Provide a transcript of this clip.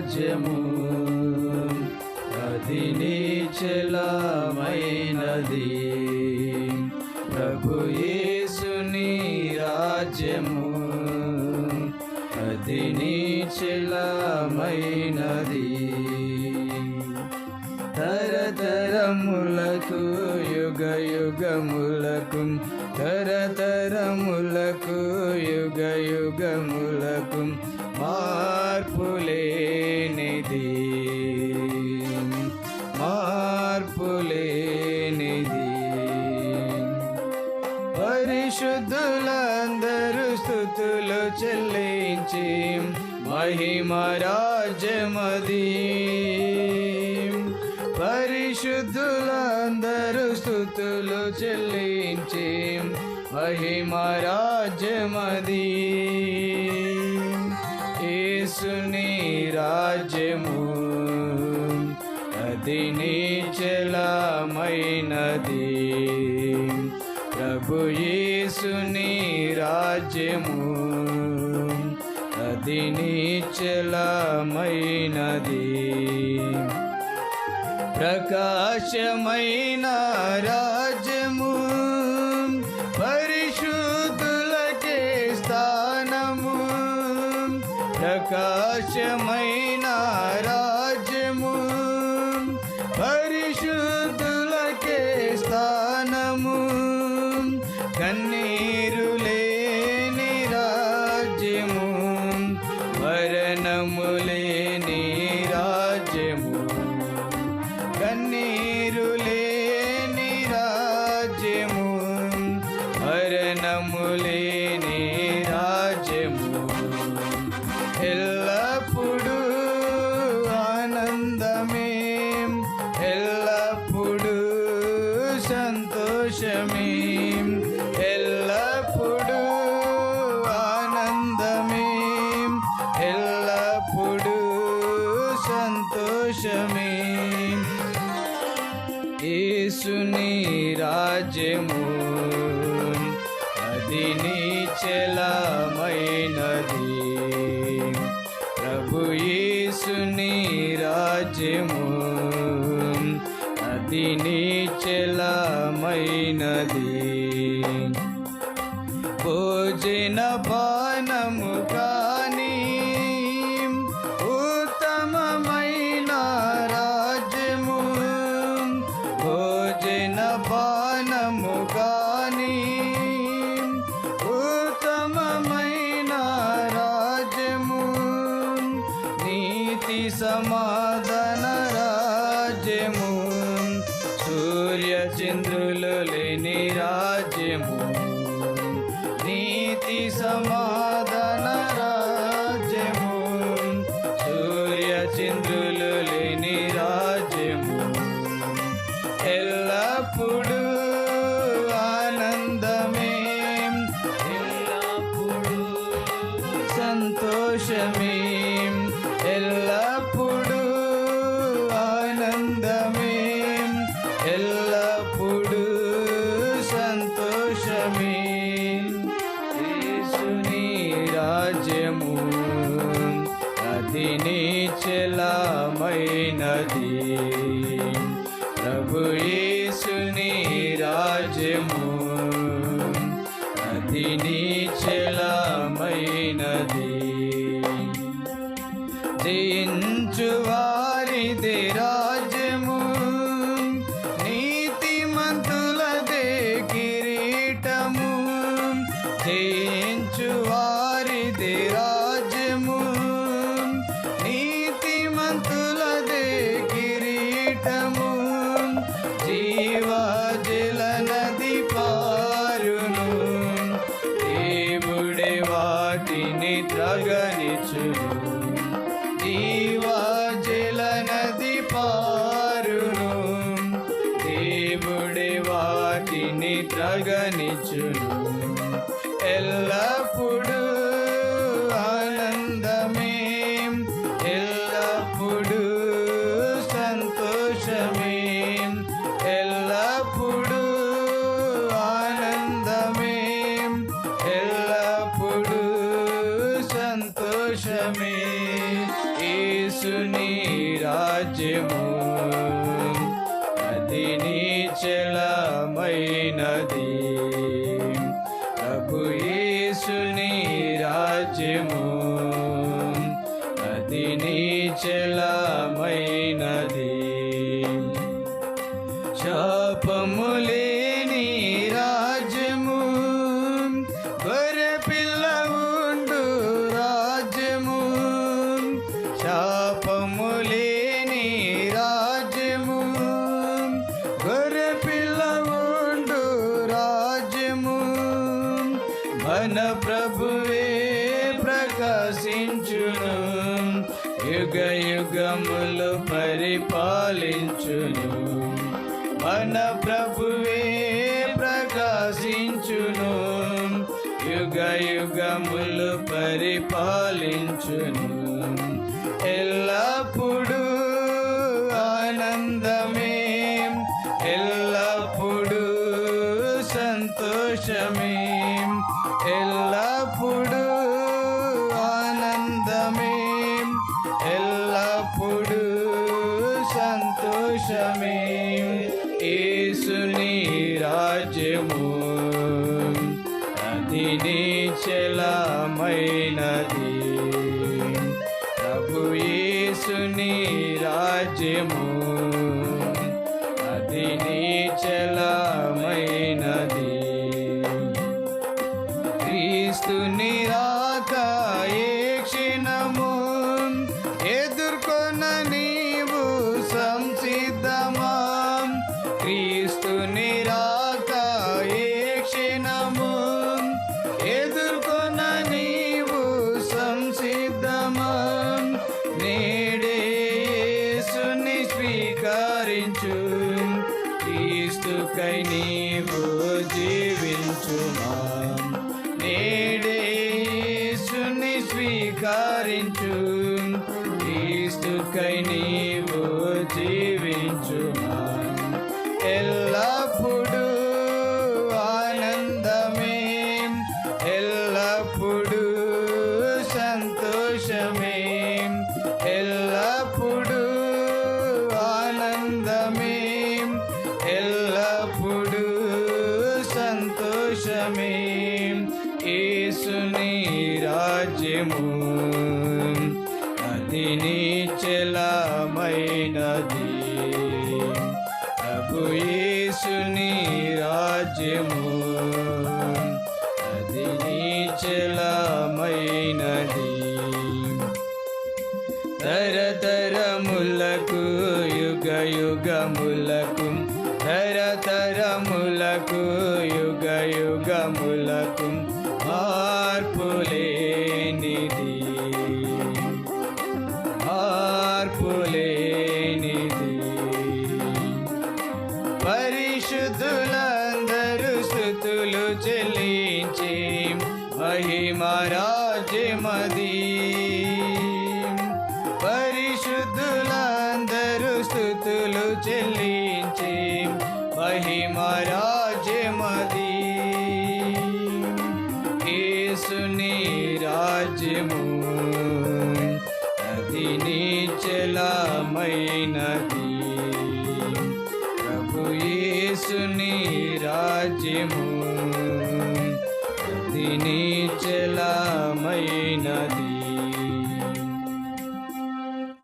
రాజ్యము. అది నీచలమైనది ప్రభు యేసుని రాజ్యము. అది నీచలమైనది ची మహిమ పరిశుద్ధులందరూ స్థుతులు చెల్లించి మహిమరాజ్యమది ఏసుని రాజ్యము అది నీచలమైనది ప్రభు ఏసుని రాజ్యము అది నీచలమైనది ప్రకాశమైన రాజ్యము పరిశుద్ధులకే స్థానము. ప్రకాశమైన సంతోషమే. యేసుని రాజ్యము అది నీచలమైనది ప్రభు యేసుని రాజ్యము అది నీచలమైనది బాణము పానము కానీ ఉత్తమమైన రాజ్యము నీతి సమాధాన రాజ్యము సూర్య చంద్రులు లేని రాజ్యము నీతి సమా సంతోషమే. ఎల్లప్పుడూ ఆనందమే. ఎల్లప్పుడూ సంతోషమే. యేసుని రాజ్యము అది నీచలమైనది ప్రభు యేసుని రాజ్యము వాటిని తగనిచును. ఎల్లప్పుడూ రాజ్యము. అది నీచలమైనది శాపములేని రాజ్యము. గొర్రె పిల్ల ఉండు రాజ్యము. శాపములేని పరిపాలించును. మన ప్రభువే ప్రకాశించును. యుగ యుగములు పరిపాలించును. ఎల్లప్పుడూ ఆనందమే. ఎల్లప్పుడూ సంతోషమే. ఎల్ల రాజ్యము అది నీచలమైనది ప్రభు యేసుని రాజ్యము. అది నీచలమైనది క్రీస్తుని రాకాయే క్రీస్తుకై నీవు జీవించుమా ఎల్లప్పుడూ ఆనందమే. ఎల్లప్పుడూ సంతోషమే. ఎల్లప్పుడూ ఆనందమే. ఎల్లప్పుడూ సంతోషమే. యేసుని రాజ్యము. అది నీచలమైనది ప్రభు యేసుని రాజ్యము. అది నీచలమైనది తరతరములకు యుగ యుగములకు తరతరములకు యుగ యుగములకు रहे महाराज मदी। పరిశుద్ధులందరూ స్థుతులు చెల్లించి మహిమరాజ్యమది కేసుని రాజ్యము అది నీచలమైనది ప్రభు యేసుని రాజ్యము